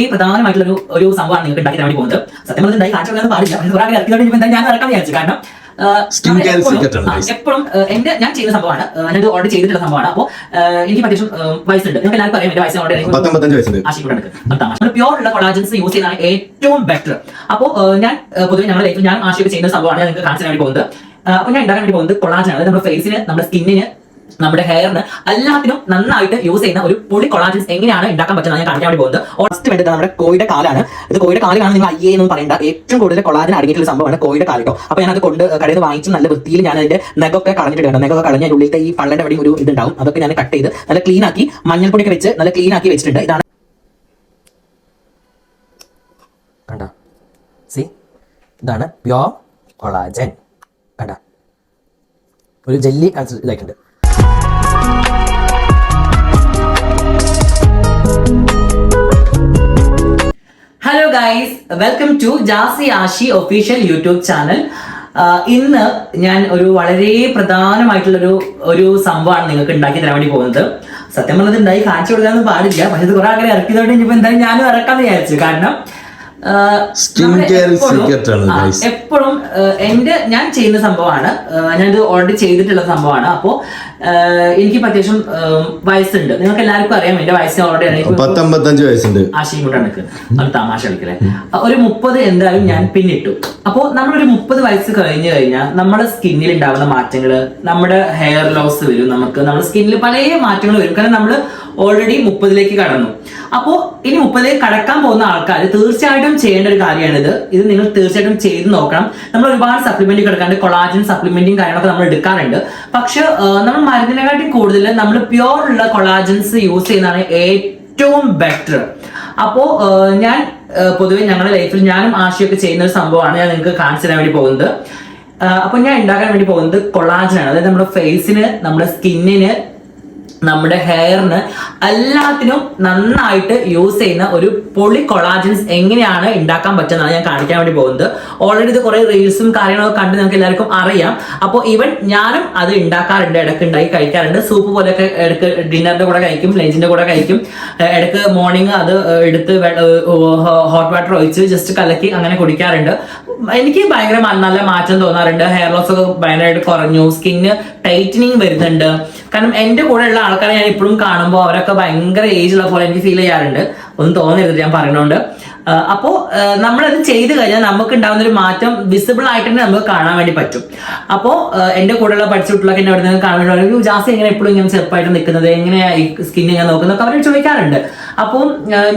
ഈ പ്രധാനമായിട്ടുള്ള ഒരു ഒരു സംഭവമാണ് നിങ്ങൾക്ക് ഉണ്ടാക്കി തരാൻ വേണ്ടി പോകുന്നത്. സത്യം പറഞ്ഞാൽ എന്തായി? കാണിച്ചു പാടില്ല. പക്ഷേ ഇറക്കി ഞാൻ ഇറക്കാൻ വിചാരിച്ചു. കാരണം. എപ്പോഴും എന്റെ ഞാൻ ചെയ്ത സംഭവമാണ് ഞാൻ ഓർഡർ ചെയ്തിട്ടുള്ള സംഭവമാണ്. അപ്പോൾ എനിക്ക് അത്യാവശ്യം വയസ്സുണ്ട്. നിങ്ങൾക്ക് എല്ലാവർക്കും അറിയാം എന്റെ വയസ്സ് ഓർഡർ പ്യോർ ഉള്ള കൊളാജൻസ് യൂസ് ചെയ്യുന്നതാണ് ഏറ്റവും ബെറ്റർ അപ്പോൾ ഞാൻ പൊതുവെ നമ്മുടെ ലൈഫിൽ ഞാൻ ആശയൊക്കെ ചെയ്യുന്ന സംഭവമാണ് ഞാൻ നിങ്ങൾക്ക് കാണിച്ചു വേണ്ടി പോകുന്നത്. അപ്പോൾ ഞാൻ ഉണ്ടാക്കാൻ വേണ്ടി പോകുന്നത് കൊളാജൻ അതായത് നമ്മുടെ ഫേസിന് നമ്മുടെ സ്കിന്നിന് നമ്മുടെ ഹെയറിന് എല്ലാത്തിനും നന്നായിട്ട് യൂസ് ചെയ്യുന്ന ഒരു പൊടി കൊളാജൻസ് എങ്ങനെയാണ് ഉണ്ടാക്കാൻ പറ്റുന്നത് ഞാൻ കാണിക്കാൻ വേണ്ടി പോകുന്നത്. ഫസ്റ്റ് വേണ്ടത് നമ്മുടെ കോയുടെ കാലാണ്. ഇത് കോയുടെ കാലാണ് നിങ്ങൾ അയ്യേ എന്ന് പറയേണ്ട. ഏറ്റവും കൂടുതൽ കൊളാജൻ അടങ്ങിയിട്ടുള്ള സംഭവമാണ് കോയുടെ കാലിട്ടോ അപ്പൊ അത് കൊണ്ട് കടയിൽ നിന്ന് വാങ്ങിച്ച് നല്ല വൃത്തിയിൽ ഞാൻ അതിന്റെ നെഗൊക്കെ കളഞ്ഞിട്ടുണ്ട് നെഗൊക്കെ കളഞ്ഞ ഉള്ളിലത്തെ ഈ പള്ളന്റെ എവിടെയും ഒരു ഇതുണ്ടാവും. അതൊക്കെ ഞാൻ കട്ട് ചെയ്ത് നല്ല ക്ലീൻ ആക്കി മഞ്ഞൾപ്പൊടിയൊക്കെ വെച്ച് നല്ല ക്ലീൻ ആക്കി വെച്ചിട്ടുണ്ട്. ഇതാണ് കണ്ട. സി ഇതാണ് പ്യോർ കൊളാജൻ കണ്ട. ഒരു ജെല്ലി ഇതായിട്ടുണ്ട്. Hello guys welcome to Jasi Ashi official YouTube channel ഇന്ന് ഞാൻ ഒരു വളരെ പ്രധാനമായിട്ടുള്ള ഒരു ഒരു സംഭവമാണ് നിങ്ങൾക്ക് ഉണ്ടാക്കി തരാൻ വേണ്ടി പോകുന്നത്. സത്യം പറഞ്ഞത് ഉണ്ടായി കാണിച്ചു കൊടുക്കാൻ പാടില്ല. പക്ഷെ ഇത് കുറെ ആൾക്കാരെ ഇറക്കിയതുകൊണ്ട് ഇനിയിപ്പോ എന്തായാലും ഞാനും ഇറക്കാമെന്ന് വിചാരിച്ചു. കാരണം ആ, കെയർ സീക്രട്ട് എപ്പോഴും- ആണ്. എപ്പോഴും എന്റെ ഞാൻ ചെയ്യുന്ന സംഭവമാണ് ഞാനിത് ഓൾറെഡി ചെയ്തിട്ടുള്ള സംഭവമാണ്. അപ്പോൾ എനിക്ക് അത്യാവശ്യം വയസ്സുണ്ട്. നിങ്ങൾക്ക് എല്ലാവർക്കും അറിയാം എന്റെ വയസ്സ് ഓൾറെഡി പത്തൊമ്പത്തഞ്ച് വയസ്സുണ്ട്. ആശയം നിൽക്ക് അത് തമാശ കളിക്കലേ ഒരു മുപ്പത് എന്തായാലും ഞാൻ പിന്നിട്ടു. അപ്പോൾ നമ്മളൊരു മുപ്പത് വയസ്സ് കഴിഞ്ഞു കഴിഞ്ഞാൽ നമ്മുടെ സ്കിന്നിൽ ഉണ്ടാകുന്ന മാറ്റങ്ങൾ നമ്മുടെ ഹെയർ ലോസ് വരും നമുക്ക്. നമ്മുടെ സ്കിന്നിൽ പല മാറ്റങ്ങൾ വരും. കാരണം നമ്മൾ ഓൾറെഡി മുപ്പതിലേക്ക് കടന്നു. അപ്പോൾ ഇനി മുപ്പതിലേക്ക് കടക്കാൻ പോകുന്ന ആൾക്കാർ തീർച്ചയായിട്ടും ചെയ്യേണ്ട ഒരു കാര്യമാണിത്. ഇത് നിങ്ങൾ തീർച്ചയായിട്ടും ചെയ്ത് നോക്കണം. നമ്മൾ ഒരുപാട് സപ്ലിമെന്റ് കിടക്കാണ്ട് കൊളാജൻ സപ്ലിമെന്റും കാര്യങ്ങളൊക്കെ നമ്മൾ എടുക്കാറുണ്ട്. പക്ഷെ നമ്മൾ മരുന്നിനെക്കാട്ടി കൂടുതൽ നമ്മൾ പ്യോർ ഉള്ള കൊളാജൻസ് യൂസ് ചെയ്യുന്നതാണ് ഏറ്റവും ബെറ്റർ അപ്പോ ഞാൻ പൊതുവെ ഞങ്ങളുടെ ലൈഫിൽ ഞാനും ആശയൊക്കെ ചെയ്യുന്ന ഒരു സംഭവമാണ് ഞാൻ നിങ്ങൾക്ക് കാണിച്ചു തരാൻ വേണ്ടി പോകുന്നത്. അപ്പൊ ഞാൻ ഉണ്ടാക്കാൻ വേണ്ടി പോകുന്നത് കൊളാജനാണ് അതായത് നമ്മുടെ ഫേസിന് നമ്മുടെ സ്കിന്നിന് നമ്മുടെ ഹെയറിന് എല്ലാത്തിനും നന്നായിട്ട് യൂസ് ചെയ്യുന്ന ഒരു പൊളി കൊളാജൻസ് എങ്ങനെയാണ് ഉണ്ടാക്കാൻ പറ്റുന്നതാണ് ഞാൻ കാണിക്കാൻ വേണ്ടി പോകുന്നത്. ഓൾറെഡി ഇത് കുറെ റീൽസും കാര്യങ്ങളൊക്കെ കണ്ട് നിങ്ങൾക്ക് എല്ലാവർക്കും അറിയാം. അപ്പോൾ ഈവൻ ഞാനും അത് ഉണ്ടാക്കാറുണ്ട് ഇടയ്ക്ക് ഉണ്ടായി കഴിക്കാറുണ്ട്. സൂപ്പ് പോലെയൊക്കെ ഇടയ്ക്ക് ഡിന്നറിന്റെ കൂടെ കഴിക്കും ലഞ്ചിന്റെ കൂടെ കഴിക്കും. ഇടയ്ക്ക് മോർണിംഗ് അത് എടുത്ത് ഹോട്ട് വാട്ടർ ഒഴിച്ച് ജസ്റ്റ് കലക്കി അങ്ങനെ കുടിക്കാറുണ്ട്. എനിക്ക് ഭയങ്കര നല്ല മാറ്റം തോന്നാറുണ്ട്. ഹെയർ ലോസ് ഒക്കെ ഭയങ്കരമായിട്ട് കുറഞ്ഞു. സ്കിന്ന് ടൈറ്റനിങ് വരുന്നുണ്ട്. കാരണം എന്റെ കൂടെ ഉള്ള ആൾക്കാരെ ഞാൻ ഇപ്പോഴും കാണുമ്പോൾ അവരൊക്കെ ഭയങ്കര ഏജ് ഉള്ള പോലെ എനിക്ക് ഫീൽ ചെയ്യാറുണ്ട്. ഒന്നും തോന്നരുത് ഞാൻ പറയുന്നുണ്ട് അപ്പോൾ നമ്മളത് ചെയ്തു കഴിഞ്ഞാൽ നമുക്ക് ഉണ്ടാകുന്ന ഒരു മാറ്റം വിസിബിൾ ആയിട്ട് തന്നെ നമുക്ക് കാണാൻ വേണ്ടി പറ്റും. അപ്പോൾ എന്റെ കൂടെയുള്ള പഠിച്ചിട്ടുള്ളൊക്കെ എന്നെ അവിടെ നിന്ന് കാണാൻ വേണ്ടി ജാസ്തി എങ്ങനെ എപ്പോഴും ഇങ്ങനെ ചെറുപ്പമായിട്ട് നിൽക്കുന്നത്? എങ്ങനെയാ ഈ സ്കിൻ ഇങ്ങനെ നോക്കുന്നതൊക്കെ അവർ ചോദിക്കാറുണ്ട്. അപ്പോൾ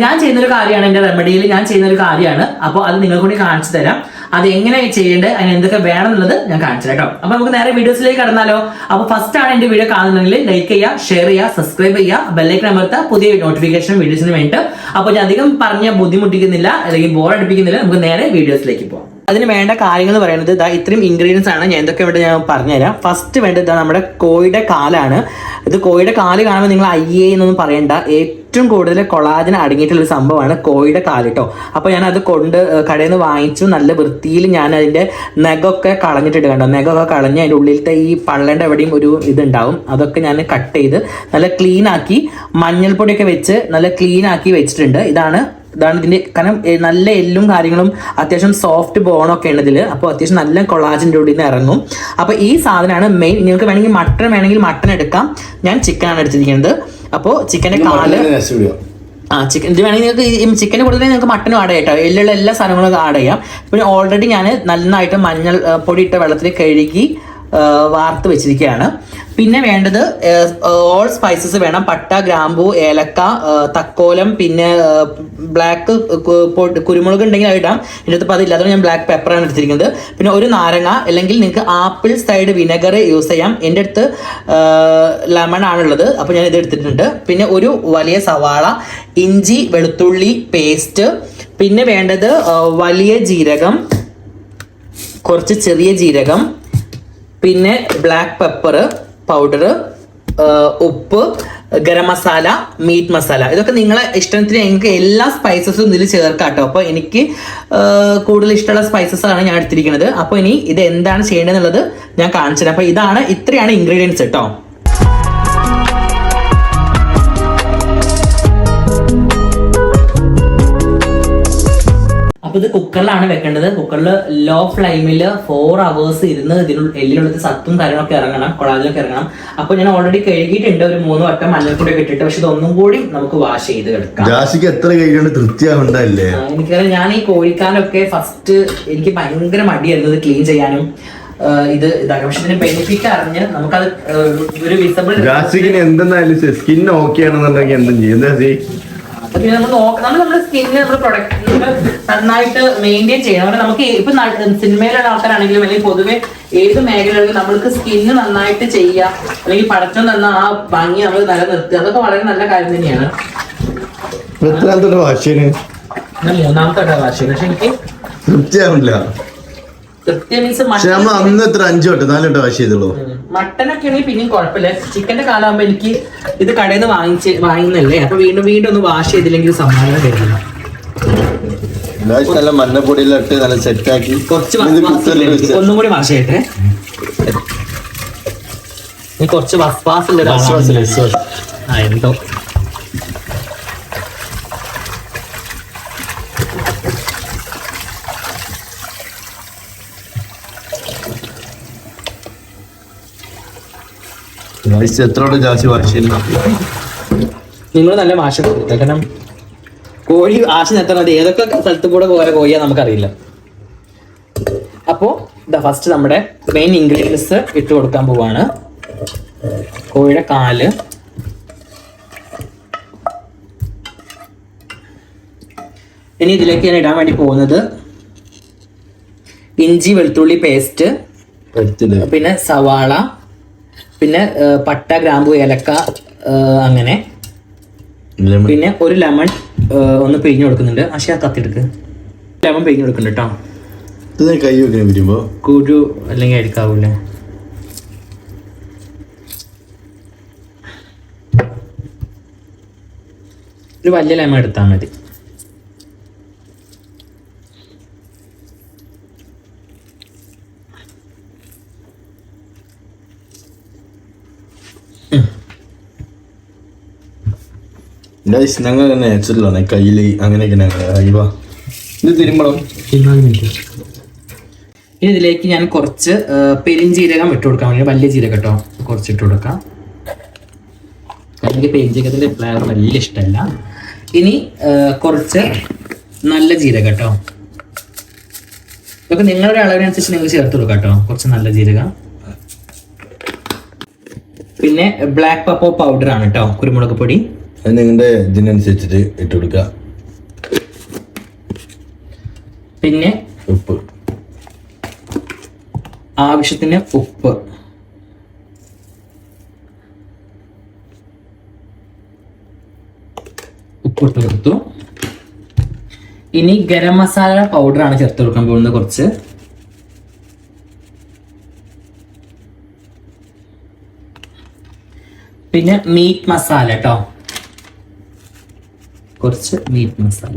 ഞാൻ ചെയ്യുന്ന ഒരു കാര്യമാണ് എന്റെ റെമഡിയിൽ ഞാൻ ചെയ്യുന്ന ഒരു കാര്യമാണ്. അപ്പോൾ അത് നിങ്ങൾ കൂടി കാണിച്ചു തരാം. അത് എങ്ങനെ ചെയ്യേണ്ടത് അതിന് എന്തൊക്കെ വേണം എന്നുള്ളത് ഞാൻ കാണിച്ചു കേട്ടോ. അപ്പൊ നമുക്ക് നേരെ വീഡിയോസിലേക്ക് കടന്നാലോ. അപ്പൊ ഫസ്റ്റ് ആണ് എന്റെ വീഡിയോ കാണുന്നതെങ്കിൽ ലൈക്ക് ചെയ്യുക ഷെയർ ചെയ്യുക സബ്സ്ക്രൈബ് ചെയ്യുക ബെല്ലൈക്കൺ അമർത്ത പുതിയ നോട്ടിഫിക്കേഷൻ വീഡിയോസിന് വേണ്ടിയിട്ട്. അപ്പോൾ ഞാൻ അധികം പറഞ്ഞ ബുദ്ധിമുട്ടിക്കുന്നില്ല അല്ലെങ്കിൽ ബോർ അടിപ്പിക്കുന്നില്ല. നമുക്ക് നേരെ വീഡിയോസിലേക്ക് പോകാം അതിന് വേണ്ട കാര്യങ്ങൾ പറയുന്നത് ഇതാ ഇത്രയും ഇൻഗ്രീഡിയൻസ് ആണ്. ഞാൻ എന്തൊക്കെ വേണ്ടത് ഞാൻ പറഞ്ഞുതരാം. ഫസ്റ്റ് വേണ്ടത് ഇതാ നമ്മുടെ കോഴിയുടെ കാലാണ്. ഇത് കോഴിയുടെ കാൽ കാണുമ്പോൾ നിങ്ങൾ അയ്യേ എന്നൊന്നും പറയണ്ട. ഏറ്റവും കൂടുതൽ കൊളാജൻ അടങ്ങിയിട്ടുള്ള ഒരു സംഭവമാണ് കോഴിയുടെ കാൽ കേട്ടോ. അപ്പോൾ ഞാൻ അത് കൊണ്ട് കടയിൽ നിന്ന് വാങ്ങിച്ചു. നല്ല വൃത്തിയിൽ ഞാൻ അതിന്റെ നെഗൊക്കെ കളഞ്ഞിട്ടിട്ട് കണ്ടോ? നെഗൊക്കെ കളഞ്ഞ് അതിന്റെ ഉള്ളിലത്തെ ഈ പള്ളേന്റെ എവിടെയും ഒരു ഇതുണ്ടാവും. അതൊക്കെ ഞാൻ കട്ട് ചെയ്ത് നല്ല ക്ലീൻ ആക്കി മഞ്ഞൾപ്പൊടിയൊക്കെ വെച്ച് നല്ല ക്ലീൻ ആക്കി വെച്ചിട്ടുണ്ട്. ഇതാണ് ഇതാണ് ഇതിന്റെ കാരണം നല്ല എല്ലും കാര്യങ്ങളും അത്യാവശ്യം സോഫ്റ്റ് ബോണൊക്കെ ഉണ്ട് ഇതിൽ അപ്പോൾ അത്യാവശ്യം നല്ല കൊളാജിന്റെ ഉള്ളിൽ നിന്ന് ഇറങ്ങും. അപ്പോൾ ഈ സാധനമാണ് മെയിൻ നിങ്ങൾക്ക് വേണമെങ്കിൽ മട്ടൺ വേണമെങ്കിൽ മട്ടൺ എടുക്കാം. ഞാൻ ചിക്കൻ ആണ് എടുത്തിരിക്കുന്നത്. അപ്പോൾ ചിക്കന്റെ കാൽ ആ ചിക്കൻ ഇത് വേണമെങ്കിൽ നിങ്ങൾക്ക് ചിക്കന്റെ കൂടുതൽ നിങ്ങൾക്ക് മട്ടനും ആഡ് ചെയ്യാം കേട്ടോ എല്ലുള്ള എല്ലാ സാധനങ്ങളും ആഡ് ചെയ്യാം. പിന്നെ ഓൾറെഡി ഞാൻ നന്നായിട്ട് മഞ്ഞൾ പൊടി ഇട്ട വെള്ളത്തിൽ കഴുകി വാർത്ത് വെച്ചിരിക്കുകയാണ്. പിന്നെ വേണ്ടത് ഓൾ സ്പൈസസ് വേണം. പട്ട ഗ്രാമ്പു ഏലക്ക തക്കോലം പിന്നെ ബ്ലാക്ക് കുരുമുളക് ഉണ്ടെങ്കിൽ അത് ഇടാം. അടുത്ത് അതില്ല അതുകൊണ്ട് ഞാൻ ബ്ലാക്ക് പെപ്പറാണ് എടുത്തിരിക്കുന്നത്. പിന്നെ ഒരു നാരങ്ങ അല്ലെങ്കിൽ നിങ്ങൾക്ക് ആപ്പിൾ സൈഡ് വിനെഗർ യൂസ് ചെയ്യാം. എന്റെ അടുത്ത് ലെമൺ ആണുള്ളത്. അപ്പോൾ ഞാൻ ഇത് എടുത്തിട്ടുണ്ട്. പിന്നെ ഒരു വലിയ സവാള ഇഞ്ചി വെളുത്തുള്ളി പേസ്റ്റ് പിന്നെ വേണ്ടത് വലിയ ജീരകം കുറച്ച് ചെറിയ ജീരകം പിന്നെ ബ്ലാക്ക് പെപ്പർ പൗഡർ ഉപ്പ് ഗരം മസാല മീറ്റ് മസാല. ഇതൊക്കെ നിങ്ങളെ ഇഷ്ടത്തിന് എനിക്ക് എല്ലാ സ്പൈസസും ഇതിൽ ചേർക്കാം കേട്ടോ അപ്പോൾ എനിക്ക് കൂടുതൽ ഇഷ്ടമുള്ള സ്പൈസസ് ആണ് ഞാൻ എടുത്തിരിക്കുന്നത്. അപ്പോൾ ഇനി ഇത് എന്താണ് ചെയ്യേണ്ടതെന്നുള്ളത് ഞാൻ കാണിച്ചു തരാം അപ്പോൾ ഇതാണ് ഇത്രയാണ് ഇൻഗ്രീഡിയൻസ് കേട്ടോ ഇത് കുക്കറിലാണ് വെക്കേണ്ടത്. കുക്കറിൽ ലോ ഫ്ലെയിമിൽ ഫോർ അവേഴ്സ് ഇരുന്ന് ഇതിനുള്ള എല്ലിനുള്ളത് സത്തും കാര്യങ്ങളൊക്കെ ഇറങ്ങണം കൊളാജിലൊക്കെ ഇറങ്ങണം. അപ്പൊ ഞാൻ ഓൾറെഡി കഴുകിയിട്ടുണ്ട് ഒരു മൂന്ന് വട്ടം മഞ്ഞൾപ്പൊടി ഒക്കെ ഇട്ടിട്ട് പക്ഷെ ഇതൊന്നും കൂടി നമുക്ക് വാഷ് ചെയ്ത് എടുക്കാം. ജാസിക്ക് എത്ര തൃപ്തിയാവണ്ടല്ലേ ആ, എനിക്കറിയാം. ഞാൻ ഈ കോഴിക്കാനൊക്കെ ഫസ്റ്റ് എനിക്ക് ഭയങ്കര മടിയായിരുന്നു ഇത് ക്ലീൻ ചെയ്യാനും. ഇത് ഇതാക്കാം പക്ഷെ ഇതിന് ബെനിഫിറ്റ് അറിഞ്ഞ് നമുക്കത് ഒരു വിസബിൾ എന്തെന്നായാലും സ്കിൻ ഓക്കെ ആണെന്നുണ്ടെങ്കിൽ എന്തും ചെയ്യും. എന്താ പിന്നെ നമ്മൾ നോക്കണം നമ്മൾ നമ്മുടെ സ്കിന്നിന് നമ്മൾ പ്രൊഡക്റ്റ് നന്നായിട്ട് മെയിന്റെയിൻ ചെയ്യണം. അവിടെ നമുക്ക് ഇപ്പൊ സിനിമയിലുള്ള ആൾക്കാരാണെങ്കിലും അല്ലെങ്കിൽ പൊതുവെ ഏത് മേഖലകളിലും നമ്മൾക്ക് സ്കിന്ന് നന്നായിട്ട് ചെയ്യുക അല്ലെങ്കിൽ പടച്ചം തന്ന ആ ഭംഗി നമ്മൾ നിലനിർത്തുക. അതൊക്കെ വളരെ നല്ല കാര്യം തന്നെയാണ്. എത്രാമത്തെ വാശിന് മൂന്നാമത്തെ വാശി പക്ഷെ എനിക്ക് തൃപ്തിയാവില്ല. മീൻസ് അന്ന് എത്ര അഞ്ചു വട്ടം നാല് വട്ടം വാശ് ചെയ്തുള്ളൂ. മട്ടനൊക്കെ ആണെങ്കിൽ പിന്നെയും കുഴപ്പമില്ല. ചിക്കന്റെ കാലാകുമ്പോ എനിക്ക് ഇത് കടയിൽ നിന്ന് വാങ്ങിച്ച് വാങ്ങുന്നല്ലേ? അപ്പൊ വീണ്ടും വീണ്ടും ഒന്ന് വാഷ് ചെയ്തില്ലെങ്കിൽ സമ്മാനം തരുന്നില്ല. നല്ല മഞ്ഞപ്പൊടിയെല്ലാം ഇട്ട് നല്ല സെറ്റാക്കി കുറച്ച് ഒന്നും കൂടി വാഷ് ചെയ്യട്ടെ. കുറച്ച് വസ്വാസ് ഉള്ള വസ്വാസ് ഒരാളാണ്. ആ എന്തോ. ജാസി നിങ്ങൾ നല്ല വാശ കൊടുക്കുക കാരണം കോഴി ആശ നിർത്തണത് ഏതൊക്കെ സ്ഥലത്ത് കൂടെ പോരെ കോഴിയാ നമുക്കറിയില്ല. അപ്പോ ഇതാ ഫസ്റ്റ് നമ്മുടെ മെയിൻ ഇൻഗ്രീഡിയൻസ് ഇട്ട് കൊടുക്കാൻ പോവാണ്. കോഴിയുടെ കാൽ. ഇനി ഇതിലേക്ക് ഞാൻ ഇടാൻ വേണ്ടി പോകുന്നത് ഇഞ്ചി വെളുത്തുള്ളി പേസ്റ്റ് പിന്നെ സവാള പിന്നെ പട്ട ഗ്രാമ്പു ഏലക്ക അങ്ങനെ. പിന്നെ ഒരു ലെമൺ ഒന്ന് പിഴിഞ്ഞു കൊടുക്കുന്നുണ്ട്. പക്ഷേ ആ കത്തിയെടുക്ക്. ലെമൺ പിഴിഞ്ഞു കൊടുക്കുന്നുണ്ട് കേട്ടോ കൈ വെക്കാൻ പറ്റുമ്പോ കുരു അല്ലെങ്കിൽ അടിക്കാവൂലേ ഒരു വലിയ ലെമൺ എടുത്താൽ മതി. ഗായ്സ് ഞങ്ങൾ നാച്ചുറലാണ് കയ്യിൽ അങ്ങനെയൊക്കെ ഞങ്ങൾ അയ്യവാ ഇത് ഇനി ഇതിലേക്ക് ഞാൻ കുറച്ച് പെരിഞ്ചീരകം ഇട്ട് കൊടുക്കാൻ വേണ്ടി വലിയ ജീരകം കേട്ടോ. കുറച്ച് ഇട്ട് കൊടുക്കാം. എനിക്ക് പെരിഞ്ജീരകത്തിന്റെ ഫ്ലേവർ വലിയ ഇഷ്ടമല്ല. ഇനി കുറച്ച് നല്ല ജീരകം കേട്ടോ. ഇതൊക്കെ നിങ്ങളുടെ അളവിനനുസരിച്ച് നിങ്ങൾ ചേർത്ത് കൊടുക്കാം കേട്ടോ. കുറച്ച് നല്ല ജീരകം. പിന്നെ ബ്ലാക്ക് പപ്പോ പൗഡർ ആണ് കേട്ടോ കുരുമുളക് പൊടി. അത് നിങ്ങളുടെ ഇതിനനുസരിച്ചിട്ട് ഇട്ട് കൊടുക്കുക. പിന്നെ ഉപ്പ്. ആവശ്യത്തിന് ഉപ്പ്. ഉപ്പ് ഇട്ട് കൊടുത്തു. ഇനി ഗരം മസാല പൗഡർ ആണ് ചേർത്ത് കൊടുക്കാൻ പോകുന്നത് കുറച്ച്. പിന്നെ മീറ്റ് മസാല കേട്ടോ കുറച്ച് മീറ്റ് മസാല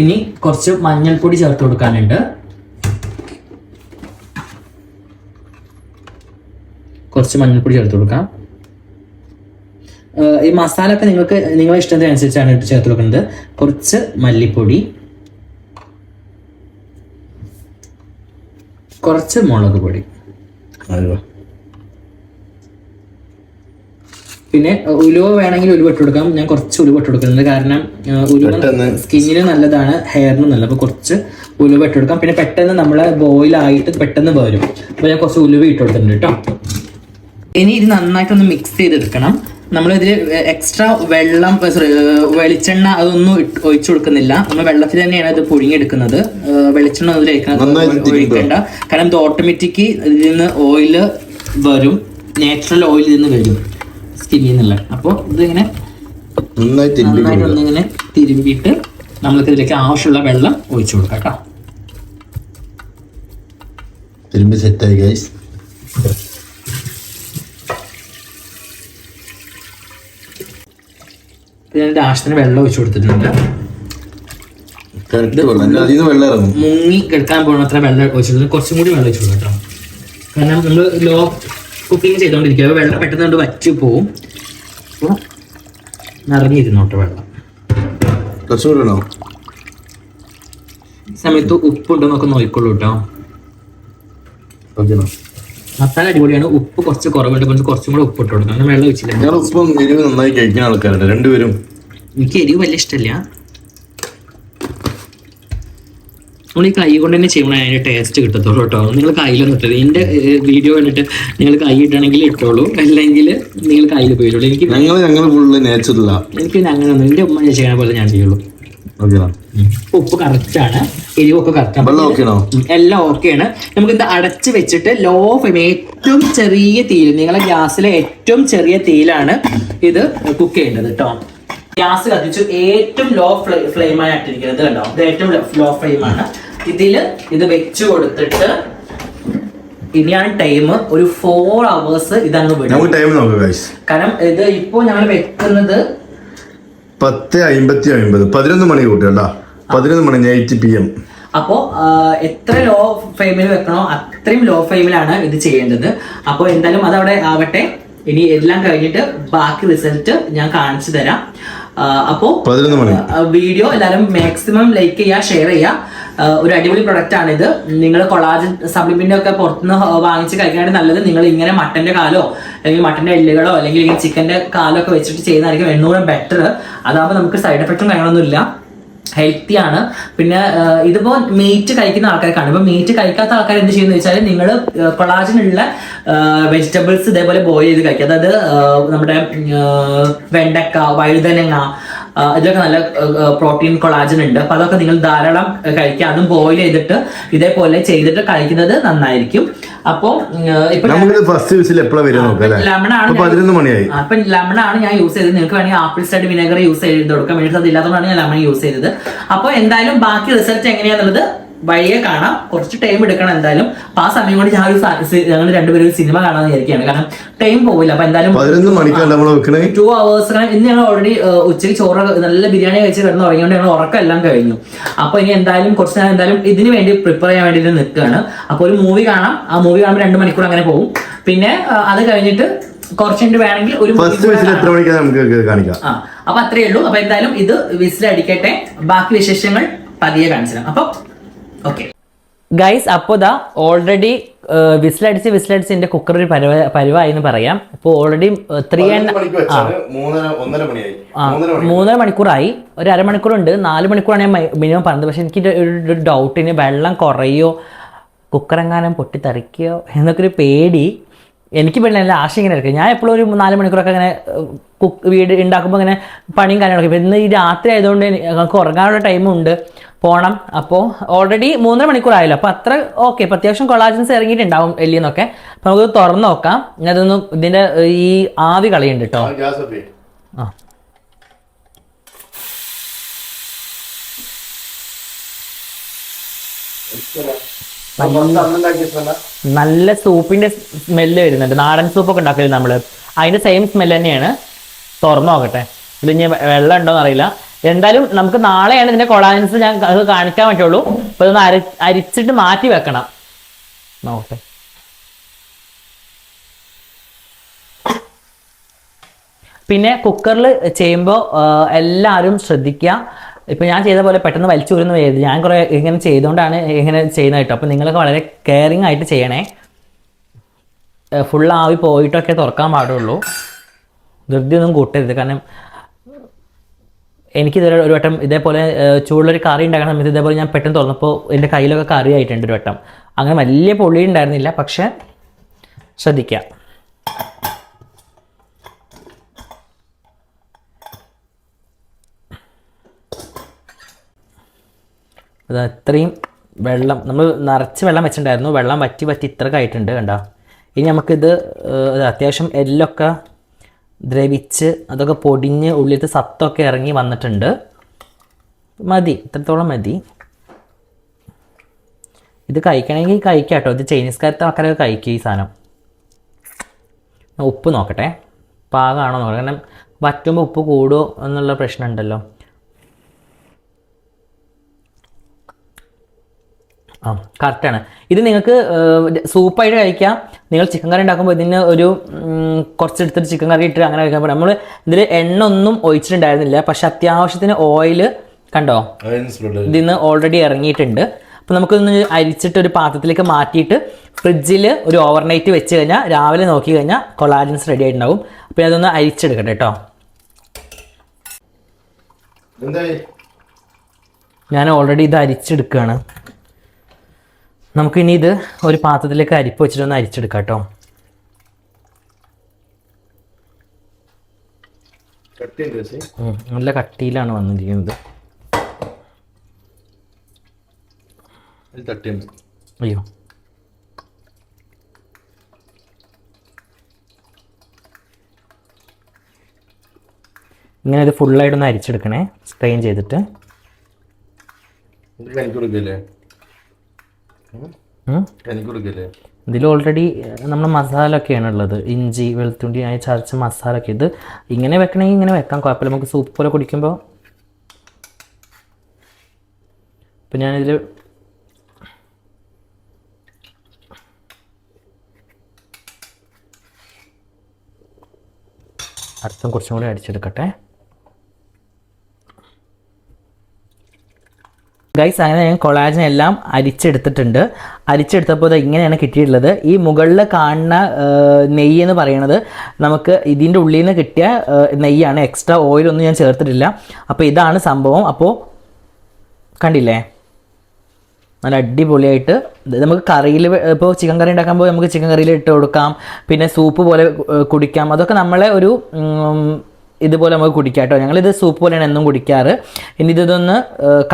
ഇനി കുറച്ച് മഞ്ഞൾപ്പൊടി ചേർത്ത് കൊടുക്കാനുണ്ട്. കുറച്ച് മഞ്ഞൾപ്പൊടി ചേർത്ത് കൊടുക്കാം. ഈ മസാല ഒക്കെ നിങ്ങൾക്ക് നിങ്ങളെ ഇഷ്ടത്തിനനുസരിച്ചാണ് ചേർത്ത് കൊടുക്കുന്നത്. കുറച്ച് മല്ലിപ്പൊടി കുറച്ച് മുളക് പൊടി. പിന്നെ ഉലുവ വേണമെങ്കിൽ ഉലുവ ഇട്ട് കൊടുക്കാം. ഞാൻ കുറച്ച് ഉലുവ ഇട്ട് കൊടുക്കുന്നുണ്ട്. കാരണം ഉലുവ സ്കിന്നിന് നല്ലതാണ് ഹെയറിന് നല്ലത്. അപ്പോൾ കുറച്ച് ഉലുവ ഇട്ട് കൊടുക്കാം. പിന്നെ പെട്ടെന്ന് നമ്മളെ ബോയിൽ ആയിട്ട് പെട്ടെന്ന് വരും. അപ്പോൾ ഞാൻ കുറച്ച് ഉലുവ ഇട്ട് കൊടുത്തിട്ടുണ്ട് കേട്ടോ. ഇനി ഇത് നന്നായിട്ടൊന്ന് മിക്സ് ചെയ്തെടുക്കണം. നമ്മളിതിൽ എക്സ്ട്രാ വെള്ളം സോറി വെളിച്ചെണ്ണ അതൊന്നും ഒഴിച്ചു കൊടുക്കുന്നില്ല. നമ്മൾ വെള്ളത്തിൽ തന്നെയാണ് ഇത് പുഴുങ്ങിയെടുക്കുന്നത്. വെളിച്ചെണ്ണ ഒന്നും. ഒഴിക്കേണ്ട കാരണം ഇത് ഓട്ടോമാറ്റിക് ഇതിൽ നിന്ന് ഓയിൽ വരും. നാച്ചുറൽ ഓയിൽ ഇതിൽ നിന്ന് വരും. സ്കിന്നിൽ നിന്നുള്ള. അപ്പോൾ ഇതിങ്ങനെ നന്നായിട്ട് ഒന്നിങ്ങനെ തിരുമ്പിയിട്ട് നമ്മൾക്ക് ഇതിലേക്ക് ആവശ്യമുള്ള വെള്ളം ഒഴിച്ചു കൊടുക്കാം കേട്ടോ. തിരുമ്പി സെറ്റായി ഗൈസ് ഇതിന്റെ ആവശ്യത്തിന് വെള്ളം ഒഴിച്ചു കൊടുത്തിട്ടുണ്ട്. മുങ്ങി കിടക്കാൻ പോകുന്ന അത്ര വെള്ളം ഒഴിച്ചിട്ടുണ്ട്. കുറച്ചും കൂടി വെള്ളം ഒഴിച്ചു കേട്ടോ. കാരണം നമ്മൾ ലോ കുക്കിംഗ് ചെയ്തുകൊണ്ടിരിക്കുക വെള്ളം പെട്ടെന്ന് കൊണ്ട് വറ്റി പോവും. അപ്പോൾ നിറഞ്ഞിരുന്നോട്ടെ വെള്ളം. സമയത്ത് ഉപ്പുണ്ടോ എന്നൊക്കെ നോക്കിക്കോളൂ കേട്ടോ. മസാല അടിപൊളിയാണ്. ഉപ്പ് കുറച്ച് കുറവുണ്ട്. കുറച്ച് കുറച്ചും കൂടെ ഉപ്പ് ഇട്ട് കൊടുക്കണം. അങ്ങനെ വെള്ളം വെച്ചില്ല ഞാൻ ഉപ്പും എരിവ് നന്നായി കഴിക്കുന്ന ആൾക്കാരുണ്ട് രണ്ടുപേരും. എനിക്ക് എരിവ് വലിയ ഇഷ്ടമല്ല നമ്മൾ ഈ കൈ കൊണ്ട് തന്നെ ചെയ്യണം അതിന് ടേസ്റ്റ് കിട്ടത്തുള്ളൂ കേട്ടോ. നിങ്ങൾ കയ്യിലൊന്നും ഇട്ടത് എന്റെ വീഡിയോ കണ്ടിട്ട് നിങ്ങൾ കൈ ഇട്ടണമെങ്കിൽ ഇട്ടോളൂ. അല്ലെങ്കിൽ നിങ്ങൾ കയ്യിൽ പോയിട്ടുള്ളൂ എനിക്ക് ഞങ്ങൾ ഞങ്ങൾ ഫുള്ള് നേച്ചറില്ല എനിക്ക് അങ്ങനെ ഒന്നും എന്റെ ഉമ്മ ചെയ്യണ പോലെ ഞാൻ ചെയ്യുള്ളൂ. ഉപ്പ് കറക്റ്റാണ്. ആണ്. എരിവൊക്കെ കറക്റ്റാണ് എല്ലാം ഓക്കെയാണ് നമുക്ക് ഇത് അടച്ച് വെച്ചിട്ട് ലോ ഫ്ലെയിം ഏറ്റവും ചെറിയ തീയിൽ നിങ്ങളെ ഗ്യാസിലെ ഏറ്റവും ചെറിയ തീയിലാണ് ഇത് കുക്ക് ചെയ്യേണ്ടത് കേട്ടോ ഗ്യാസ് കത്തിച്ചു ഏറ്റവും ലോ ഫ്ലെയിമായി ഇട്ടിരിക്കുന്നത് കണ്ടോ? ഇത് ഏറ്റവും ലോ ഫ്ലെയിം ആണ്. ഇതിൽ ഇത് വെച്ച് കൊടുത്തിട്ട് ഇനിയാണ് ടൈം ഒരു ഫോർ അവേഴ്സ് ഇതങ്ങ് വിടും കാരണം ഇത് ഇപ്പോ ഞങ്ങൾ വെക്കുന്നത് പത്ത് അമ്പത്തി ഒമ്പത് പതിനൊന്ന് മണി കൂട്ടിയല്ല പതിനൊന്ന് മണി എയ്റ്റ് പി എം അപ്പോ എത്ര ലോ ഫ്ലെയിമിൽ വെക്കണോ അത്രയും ലോ ഫ്ലെയിമിലാണ് ഇത് ചെയ്യേണ്ടത്. അപ്പോൾ എന്തായാലും അതവിടെ ആവട്ടെ. ഇനി എല്ലാം കഴിഞ്ഞിട്ട് ബാക്കി റിസൾട്ട് ഞാൻ കാണിച്ചു തരാം. അപ്പോ വീഡിയോ എല്ലാവരും മാക്സിമം ലൈക്ക് ചെയ്യുക ഷെയർ ചെയ്യുക ഒരു അടിപൊളി പ്രൊഡക്റ്റ് ആണ് ഇത് നിങ്ങൾ കൊളാജൻ സപ്ലിമെന്റ് ഒക്കെ പുറത്തുനിന്ന് വാങ്ങിച്ച് കഴിക്കാനായിട്ട് നല്ലത്. നിങ്ങൾ ഇങ്ങനെ മട്ടന്റെ കാലോ അല്ലെങ്കിൽ മട്ടന്റെ എല്ലുകളോ അല്ലെങ്കിൽ ചിക്കന്റെ കാലോ ഒക്കെ വെച്ചിട്ട് ചെയ്യുന്നതായിരിക്കും എണ്ണൂറും ബെറ്റർ അതാകുമ്പോൾ നമുക്ക് സൈഡ് എഫക്റ്റും കാര്യങ്ങളൊന്നും ഇല്ല. ഹെൽത്തി ആണ്. പിന്നെ ഇതിപ്പോ മീറ്റ് കഴിക്കുന്ന ആൾക്കാർക്കാണ് ഇപ്പൊ മീറ്റ് കഴിക്കാത്ത ആൾക്കാർ എന്ത് ചെയ്യുന്ന വെച്ചാൽ നിങ്ങൾ കൊളാജിനുള്ള വെജിറ്റബിൾസ് ഇതേപോലെ ബോയിൽ ചെയ്ത് കഴിക്കുക. അതായത് നമ്മുടെ വെണ്ടക്ക വഴുതനങ്ങ ഇതിലൊക്കെ നല്ല പ്രോട്ടീൻ കൊളാജൻ ഉണ്ട്. അപ്പൊ അതൊക്കെ നിങ്ങൾ ധാരാളം കഴിക്കുക. അതും ബോയിൽ ചെയ്തിട്ട് ഇതേപോലെ ചെയ്തിട്ട് കഴിക്കുന്നത് നന്നായിരിക്കും. അപ്പോ ലെമൺ ആണ് അപ്പൊ ലെമൺ ആണ് ഞാൻ യൂസ് ചെയ്തത്. നിങ്ങൾക്ക് വേണമെങ്കിൽ ആപ്പിൾ സൈഡ് വിനെഗർ യൂസ് ചെയ്ത് കൊടുക്കാം വേണ്ടി അത് ഇല്ലാത്തതുകൊണ്ടാണ് ഞാൻ ലെമൺ യൂസ് ചെയ്തത്. അപ്പോൾ എന്തായാലും ബാക്കി റിസൾട്ട് എങ്ങനെയാന്നുള്ളത് വഴിയെ കാണാം. കുറച്ച് ടൈം എടുക്കണം എന്തായാലും. അപ്പൊ ആ സമയം കൊണ്ട് ഞാൻ ഒരു ഞങ്ങൾ രണ്ടുപേരും ഒരു സിനിമ കാണാമെന്ന് വിചാരിക്കുകയാണ്. കാരണം ടൈം പോവില്ല. അപ്പൊ എന്തായാലും ടു അവേഴ്സ് ഇന്ന് ഞങ്ങൾ ഓൾറെഡി ഉച്ചയ്ക്ക് ചോറ് നല്ല ബിരിയാണി കഴിച്ച് കിടന്ന് ഉറങ്ങിയോണ്ട് ഞങ്ങൾ ഉറക്കം എല്ലാം കഴിഞ്ഞു. അപ്പൊ ഇനി എന്തായാലും കുറച്ച് നേരം എന്തായാലും ഇതിന് വേണ്ടി പ്രിപ്പയർ ചെയ്യാൻ വേണ്ടി നിൽക്കുകയാണ്. അപ്പൊ ഒരു മൂവി കാണാം. ആ മൂവി കാണുമ്പോൾ രണ്ട് മണിക്കൂർ അങ്ങനെ പോകും പിന്നെ അത് കഴിഞ്ഞിട്ട് കുറച്ച് മിനിറ്റ് വേണമെങ്കിൽ ഒരു എത്ര മണിക്കാണ് നമുക്ക് കാണിക്കാം? ആ അപ്പൊ അത്രേ ഉള്ളൂ. അപ്പൊ എന്തായാലും ഇത് വിസിലടിക്കട്ടെ. ബാക്കി വിശേഷങ്ങൾ പതിയെ കാണിച്ചു അപ്പൊ ഓക്കെ ഗൈസ് അപ്പോൾ ദാ ഓൾറെഡി വിസിലടിച്ച് വിസിലടിച്ച് എന്റെ കുക്കർ ഒരു പരിവായി പരുവായി എന്ന് പറയാം. ഇപ്പോൾ ഓൾറെഡി ത്രീ ആൻഡ് മൂന്നര മണിക്കൂറായി. ഒരു അരമണിക്കൂറുണ്ട് നാല് മണിക്കൂറാണ് ഞാൻ മിനിമം പറഞ്ഞത്. പക്ഷെ എനിക്ക് ഒരു ഡൗട്ടിന് വെള്ളം കുറയോ കുക്കറെങ്ങാനും പൊട്ടിത്തെറിക്കുകയോ എന്നൊക്കെ ഒരു പേടി എനിക്ക് പിന്നെ ആശ ഇങ്ങനെ ഇരിക്കും. ഞാൻ എപ്പോഴും ഒരു നാല് മണിക്കൂറൊക്കെ അങ്ങനെ കുക്ക് വീട് ഉണ്ടാക്കുമ്പോൾ ഇങ്ങനെ പണിയും കാര്യങ്ങളൊക്കെ ഇന്ന് ഈ രാത്രി ആയതുകൊണ്ട് ഞങ്ങൾക്ക് ഉറങ്ങാനുള്ള ടൈമും ഉണ്ട്. പോകണം അപ്പോൾ ഓൾറെഡി മൂന്നര മണിക്കൂറായല്ലോ അപ്പോൾ അത്ര ഓക്കെ ഇപ്പോൾ അത്യാവശ്യം കൊളാജൻസ് ഇറങ്ങിയിട്ടുണ്ടാവും എല്ലിന്നൊക്കെ. അപ്പോൾ നമുക്ക് തുറന്നു നോക്കാം. അതൊന്ന് ഇതിന്റെ ഈ ആവി കളിയുണ്ട് കേട്ടോ ആ നല്ല സൂപ്പിന്റെ സ്മെല്ല് വരുന്നുണ്ട്. നാടൻ സൂപ്പൊക്കെ ഉണ്ടാക്കൽ നമ്മൾ? അതിന്റെ സെയിം സ്മെല്ല് തന്നെയാണ്. തുറന്നു നോക്കട്ടെ. ഇത് ഇനി വെള്ളം ഉണ്ടോന്ന് അറിയില്ല. എന്തായാലും നമുക്ക് നാളെയാണ് ഇതിന്റെ കൊളാൻസ് ഞാൻ അത് കാണിക്കാൻ പറ്റുള്ളൂ. അപ്പൊ ഇതൊന്ന് അരി അരിച്ചിട്ട് മാറ്റി വെക്കണം. നോക്കട്ടെ. പിന്നെ കുക്കറിൽ ചെയ്യുമ്പോൾ എല്ലാവരും ശ്രദ്ധിക്കുക. ഇപ്പം ഞാൻ ചെയ്ത പോലെ പെട്ടെന്ന് വലിച്ചു വരുന്ന ചെയ്ത് ഞാൻ കുറേ ഇങ്ങനെ ചെയ്തുകൊണ്ടാണ് ഇങ്ങനെ ചെയ്യുന്നത് കേട്ടോ. അപ്പം നിങ്ങളൊക്കെ വളരെ കെയറിങ് ആയിട്ട് ചെയ്യണേ. ഫുൾ ആവി പോയിട്ടൊക്കെ തുറക്കാൻ പാടുള്ളൂ. ധൃതി ഒന്നും കൂട്ടരുത്. കാരണം എനിക്കിതുവരെ ഒരു വട്ടം ഇതേപോലെ ചൂടുള്ളൊരു കറി ഉണ്ടാക്കുന്ന സമയത്ത് ഇതേപോലെ ഞാൻ പെട്ടെന്ന് തുറന്നപ്പോൾ എന്റെ കയ്യിലൊക്കെ കറി ആയിട്ടുണ്ട് ഒരു വട്ടം. അങ്ങനെ വലിയ പൊള്ളി ഉണ്ടായിരുന്നില്ല പക്ഷെ ശ്രദ്ധിക്കുക അത് അത്രയും വെള്ളം നമ്മൾ നിറച്ച് വെള്ളം വെച്ചിട്ടുണ്ടായിരുന്നു. വെള്ളം വറ്റി വറ്റി ഇത്രയൊക്കെ ആയിട്ടുണ്ട് കണ്ടോ. ഇനി നമുക്കിത് അത്യാവശ്യം എല്ലൊക്കെ ദ്രവിച്ച് അതൊക്കെ പൊടിഞ്ഞ് ഉള്ളിലത്തെ സത്തൊക്കെ ഇറങ്ങി വന്നിട്ടുണ്ട്. മതി ഇത്രത്തോളം മതി. ഇത് കഴിക്കണമെങ്കിൽ കഴിക്കാം കേട്ടോ ഇത് ചൈനീസ്കാരത്തെ ആൾക്കാരൊക്കെ കഴിക്കുക ഈ സാധനം. ഉപ്പ് നോക്കട്ടെ. പാകമാണോ നോക്കാം കാരണം വറ്റുമ്പോൾ ഉപ്പ് കൂടുമോ എന്നുള്ള പ്രശ്നമുണ്ടല്ലോ. ആ കറക്റ്റാണ് ഇത് നിങ്ങൾക്ക് സൂപ്പായിട്ട് കഴിക്കാം. നിങ്ങൾ ചിക്കൻ കറി ഉണ്ടാക്കുമ്പോൾ ഇതിന് ഒരു കുറച്ചെടുത്തിട്ട് ചിക്കൻ കറി ഇട്ട് അങ്ങനെ കഴിക്കാൻ പറ്റും. നമ്മൾ ഇതിൽ എണ്ണ ഒന്നും ഒഴിച്ചിട്ടുണ്ടായിരുന്നില്ല. പക്ഷെ അത്യാവശ്യത്തിന് ഓയിൽ കണ്ടോ? ഇതിന്ന് ഓൾറെഡി ഇറങ്ങിയിട്ടുണ്ട്. അപ്പോൾ നമുക്കൊന്ന് അരിച്ചിട്ട് ഒരു പാത്രത്തിലേക്ക് മാറ്റിയിട്ട് ഫ്രിഡ്ജിൽ ഒരു ഓവർനൈറ്റ് വെച്ച് കഴിഞ്ഞാൽ രാവിലെ നോക്കി കഴിഞ്ഞാൽ കൊളാജൻസ് റെഡി ആയിട്ടുണ്ടാവും. അപ്പോൾ അതൊന്ന് അരിച്ചെടുക്കട്ടെ കേട്ടോ ഞാൻ ഓൾറെഡി ഇത് അരിച്ചെടുക്കുകയാണ് നമുക്കിനി ഇത് ഒരു പാത്രത്തിലേക്ക് അരിപ്പ് വെച്ചിട്ടൊന്ന് അരിച്ചെടുക്കാം കേട്ടോ. നല്ല കട്ടിയിലാണ് വന്നിരിക്കുന്നത്. അയ്യോ. ഇങ്ങനെ ഇത് ഫുള്ളായിട്ടൊന്ന് അരിച്ചെടുക്കണേ സ്ട്രെയിൻ ചെയ്തിട്ട്. ഇതിൽ ഓൾറെഡി നമ്മൾ മസാല ഒക്കെയാണ് ഉള്ളത് ഇഞ്ചി വെളുത്തുള്ളി ആയി ചതച്ച മസാല ഒക്കെ ഇത് ഇങ്ങനെ വെക്കണമെങ്കിൽ ഇങ്ങനെ വെക്കാം. കുഴപ്പമില്ല. നമുക്ക് സൂപ്പ് പോലെ കുടിക്കുമ്പോൾ ഇപ്പം ഞാനിതിൽ അടുത്തും കുറച്ചും കൂടി അടിച്ചെടുക്കട്ടെ ഗൈസ് അങ്ങനെ ഞാൻ കൊളാജൻ എല്ലാം അരിച്ചെടുത്തിട്ടുണ്ട്. അരിച്ചെടുത്തപ്പോൾ ഇങ്ങനെയാണ് കിട്ടിയിട്ടുള്ളത്. ഈ മുകളിൽ കാണുന്ന നെയ്യ് എന്ന് പറയുന്നത് നമുക്ക് ഇതിന്റെ ഉള്ളിൽ നിന്ന് കിട്ടിയ നെയ്യാണ്. എക്സ്ട്രാ ഓയിലൊന്നും ഞാൻ ചേർത്തിട്ടില്ല. അപ്പോൾ ഇതാണ് സംഭവം. അപ്പോൾ കണ്ടില്ലേ? നല്ല അടിപൊളിയായിട്ട് നമുക്ക് കറിയിൽ ഇപ്പോൾ ചിക്കൻ കറി ഉണ്ടാക്കാൻ പോയി നമുക്ക് ചിക്കൻ കറിയിൽ ഇട്ട് കൊടുക്കാം. പിന്നെ സൂപ്പ് പോലെ കുടിക്കാം. അതൊക്കെ നമ്മളെ ഒരു ഇതുപോലെ നമുക്ക് കുടിക്കാം കേട്ടോ. ഞങ്ങളിത് സൂപ്പ് പോലെയാണ് എന്നും കുടിക്കാറ്. ഇനി ഇതൊന്ന്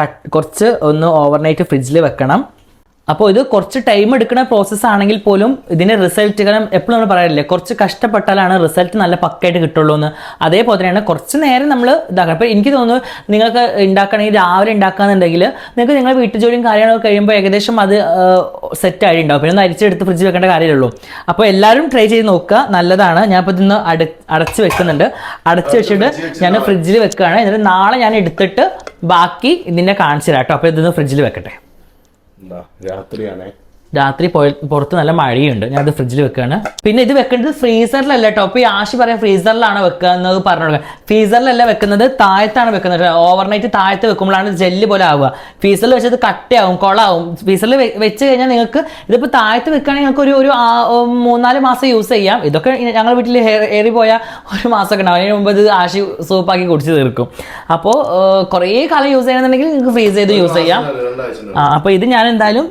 കട്ട് കുറച്ച് ഒന്ന് ഓവർനൈറ്റ് ഫ്രിഡ്ജിൽ വെക്കണം. അപ്പോൾ ഇത് കുറച്ച് ടൈം എടുക്കുന്ന പ്രോസസ്സ് ആണെങ്കിൽ പോലും ഇതിന്റെ റിസൾട്ട് കാരണം എപ്പോഴും നമ്മൾ പറയാറില്ലേ? കുറച്ച് കഷ്ടപ്പെട്ടാലാണ് റിസൾട്ട് നല്ല പക്കായിട്ട് കിട്ടുള്ളൂ എന്ന് അതേപോലെ തന്നെയാണ് കുറച്ച് നേരം നമ്മൾ ഇതാക്കണം. അപ്പോൾ എനിക്ക് തോന്നുന്നു നിങ്ങൾക്ക് ഉണ്ടാക്കണമെങ്കിൽ രാവിലെ ഉണ്ടാക്കുകയെന്നുണ്ടെങ്കിൽ നിങ്ങൾക്ക് നിങ്ങളുടെ വീട്ടു ജോലിയും കാര്യങ്ങളൊക്കെ കഴിയുമ്പോൾ ഏകദേശം അത് സെറ്റ് ആയിട്ടുണ്ടാവും പിന്നെ ഒന്ന് അരിച്ചെടുത്ത് ഫ്രിഡ്ജിൽ വെക്കേണ്ട കാര്യമുള്ളൂ അപ്പോൾ എല്ലാവരും ട്രൈ ചെയ്ത് നോക്കുക. നല്ലതാണ്. ഞാനിപ്പോൾ ഇതൊന്ന് അട അടച്ച് വെക്കുന്നുണ്ട്. അടച്ച് വെച്ചിട്ട് ഞാൻ ഫ്രിഡ്ജിൽ വെക്കുകയാണ് എന്നിട്ട് നാളെ ഞാൻ എടുത്തിട്ട് ബാക്കി ഇതിനെ കാണിച്ചു തരാം കേട്ടോ. അപ്പോൾ ഇതൊന്ന് ഫ്രിഡ്ജിൽ വെക്കട്ടെ. എന്താ രാത്രിയാണേ രാത്രി പോയ- പുറത്ത് നല്ല മഴയുണ്ട്. ഞാൻ അത് ഫ്രിഡ്ജിൽ വെക്കുകയാണ് പിന്നെ ഇത് വെക്കേണ്ടത് ഫ്രീസറിലല്ല കേട്ടോ അപ്പോൾ ഈ ആശി പറയാം ഫ്രീസറിലാണ് വെക്കുക എന്നത് പറഞ്ഞു ഫ്രീസറിലല്ല വെക്കുന്നത് താഴത്താണ് വെക്കുന്നത് ഓവർനൈറ്റ് താഴത്ത് വെക്കുമ്പോഴാണ് ജെല്ല് പോലെ ആവുക. ഫ്രീസറിൽ വെച്ചത് കട്ടയാവും കൊളാവും. ഫ്രീസറിൽ വെച്ച് കഴിഞ്ഞാൽ നിങ്ങൾക്ക് ഇതിപ്പോൾ താഴത്ത് വെക്കുകയാണെങ്കിൽ നിങ്ങൾക്ക് ഒരു ഒരു മൂന്നാൽ മാസം യൂസ് ചെയ്യാം. ഇതൊക്കെ ഞങ്ങളുടെ വീട്ടിൽ ഏറി പോയ ഒരു മാസമൊക്കെ ഉണ്ടാവും. അതിന് മുമ്പ് ഇത് ആശി സൂപ്പാക്കി കുടിച്ച് തീർക്കും. അപ്പോൾ കുറേ കാലം യൂസ് ചെയ്യണമെന്നുണ്ടെങ്കിൽ നിങ്ങൾക്ക് ഫ്രീസ് ചെയ്ത് യൂസ് ചെയ്യാം. അപ്പോൾ ഇത് ഞാൻ എന്തായാലും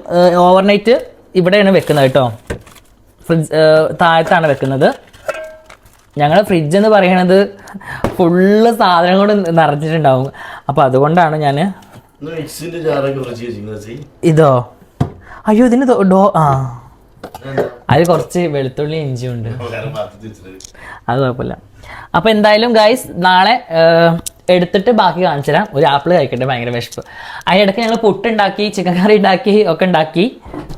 ഓവർനൈറ്റ് ഇവിടെയാണ് വെക്കുന്നത് കേട്ടോ. ഫ്രിഡ്ജ് താഴത്താണ് വെക്കുന്നത്. ഞങ്ങൾ ഫ്രിഡ്ജ് എന്ന് പറയണത് ഫുള്ള് സാധനം കൊണ്ട് നിറച്ചിട്ടുണ്ടാവും അപ്പോൾ അതുകൊണ്ടാണ് ഞാൻ ഇതോ? അയ്യോ ഇതിന് ഡോ ആ. അതിൽ കുറച്ച് വെളുത്തുള്ളി ഇഞ്ചി ഉണ്ട്. അത് കുഴപ്പമില്ല. അപ്പോൾ എന്തായാലും ഗൈസ് നാളെ എടുത്തിട്ട് ബാക്കി കാണിച്ചു തരാം. ഒരു ആപ്പിൾ കഴിക്കട്ടെ ഭയങ്കര വിശപ്പ്. അതിനിടയ്ക്ക് ഞങ്ങൾ പുട്ടുണ്ടാക്കി ചിക്കൻ കറി ഉണ്ടാക്കി ഒക്കെ ഉണ്ടാക്കി.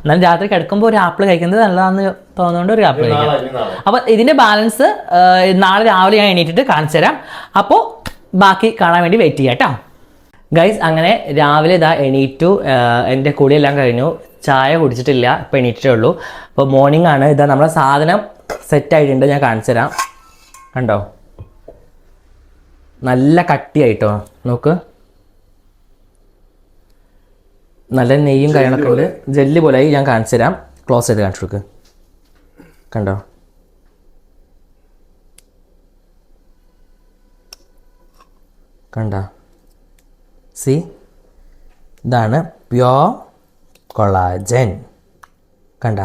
എന്നാലും രാത്രി കിടക്കുമ്പോൾ ഒരു ആപ്പിൾ കഴിക്കുന്നത് നല്ലതാണെന്ന് തോന്നുന്നുണ്ട് ഒരു ആപ്പിൾ കഴിക്കാം. അപ്പോൾ ഇതിന്റെ ബാലൻസ് നാളെ രാവിലെ ഞാൻ എണീറ്റിട്ട് കാണിച്ചു തരാം. അപ്പോൾ ബാക്കി കാണാൻ വേണ്ടി വെയിറ്റ് ചെയ്യാം കേട്ടോ. ഗൈസ് അങ്ങനെ രാവിലെ ഇതാ എണീറ്റു. എന്റെ കൂടിയെല്ലാം കഴിഞ്ഞു. ചായ കുടിച്ചിട്ടില്ല ഇപ്പം എണീറ്റേ ഉള്ളൂ. അപ്പോൾ മോർണിംഗ് ആണ്. ഇതാ നമ്മളെ സാധനം സെറ്റ് ആയിട്ടുണ്ട് ഞാൻ കാണിച്ചു തരാം. കണ്ടോ? നല്ല കട്ടിയായിട്ടോ? നോക്ക്. നല്ല നെയ്യും കാര്യങ്ങളൊക്കെ ഉണ്ട്. ജെല്ലി പോലെ. ഞാൻ കാണിച്ചു തരാം. ക്ലോസ് ചെയ്ത് കാണിച്ചു കൊടുക്ക്. കണ്ടോ? കണ്ട? സി ഇതാണ് പ്യോ കൊളാജൻ കണ്ട?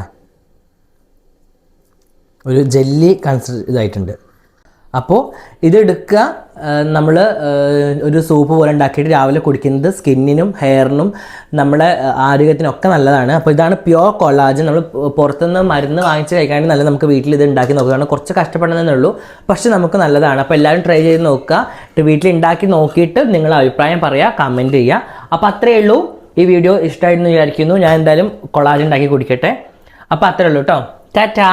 ഒരു ജെല്ലി കൺസിഡർ ഇതായിട്ടുണ്ട്. അപ്പോൾ ഇതെടുക്കുക നമ്മൾ ഒരു സൂപ്പ് പോലെ ഉണ്ടാക്കിയിട്ട് രാവിലെ കുടിക്കുന്നത് സ്കിന്നിനും ഹെയറിനും നമ്മുടെ ആരോഗ്യത്തിനൊക്കെ നല്ലതാണ്. അപ്പോൾ ഇതാണ് പ്യുവർ കൊളാജൻ. നമ്മൾ പുറത്തുനിന്ന് മരുന്ന് വാങ്ങിച്ച് കഴിക്കാണ്ട് നല്ലത് നമുക്ക് വീട്ടിൽ ഇത് ഉണ്ടാക്കി നോക്കുകയാണ് കുറച്ച് കഷ്ടപ്പെടണമെന്നേ ഉള്ളൂ. പക്ഷേ നമുക്ക് നല്ലതാണ്. അപ്പോൾ എല്ലാവരും ട്രൈ ചെയ്ത് നോക്കുക. വീട്ടിൽ ഉണ്ടാക്കി നോക്കിയിട്ട് നിങ്ങളുടെ അഭിപ്രായം പറയുക കമന്റ് ചെയ്യുക അപ്പോൾ അത്രയേ ഉള്ളൂ. ഈ വീഡിയോ ഇഷ്ടമായിരുന്നു വിചാരിക്കുന്നു. ഞാൻ എന്തായാലും കൊളാജൻ ഉണ്ടാക്കി കുടിക്കട്ടെ. അപ്പോൾ അത്രയേ ഉള്ളൂ കേട്ടോ ടാറ്റാ.